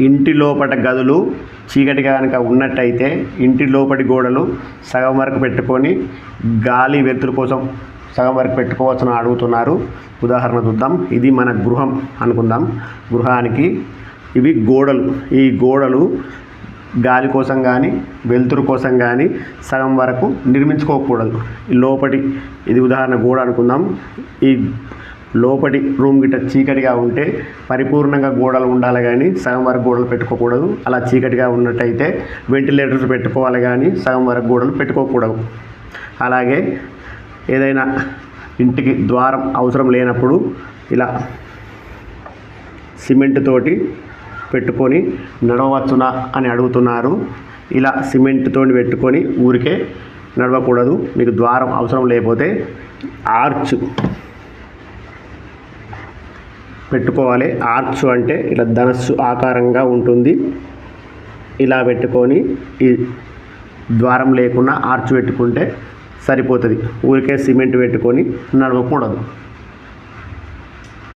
ఇంటి లోపట గదులు చీకటిగా కనుక ఉన్నట్టయితే ఇంటి లోపటి గోడలు సగం వరకు పెట్టుకొని గాలి వెలుతురు కోసం సగం వరకు పెట్టుకోవచ్చని అడుగుతున్నారు. ఉదాహరణ చూద్దాం. ఇది మన గృహం అనుకుందాం. గృహానికి ఇవి గోడలు. ఈ గోడలు గాలి కోసం కానీ వెలుతురు కోసం కానీ సగం వరకు నిర్మించుకోకూడదు. ఈ లోపటి ఇది ఉదాహరణ గోడ అనుకుందాం. ఈ లోపటి రూమ్ గిట్ట చీకటిగా ఉంటే పరిపూర్ణంగా గోడలు ఉండాలి కానీ సగం వరకు గోడలు పెట్టుకోకూడదు. అలా చీకటిగా ఉన్నట్టయితే వెంటిలేటర్స్ పెట్టుకోవాలి కానీ సగం వరకు గోడలు పెట్టుకోకూడదు అలాగే ఏదైనా ఇంటికి ద్వారం అవసరం లేనప్పుడు ఇలా సిమెంట్ తోటి పెట్టుకొని నడవచ్చునా అని అడుగుతున్నారు. ఇలా సిమెంట్ తోటి పెట్టుకొని ఊరికే నడవకూడదు. మీకు ద్వారం అవసరం లేకపోతే ఆర్చ్ పెట్టుకోవాలి. ఆర్చ్ అంటే ఇలా ధనస్సు ఆకారంగా ఉంటుంది. ఇలా పెట్టుకొని ఈ ద్వారం లేకుండా ఆర్చ్ పెట్టుకుంటే సరిపోతుంది. ఊరికే సిమెంట్ పెట్టుకొని నడవకూడదు.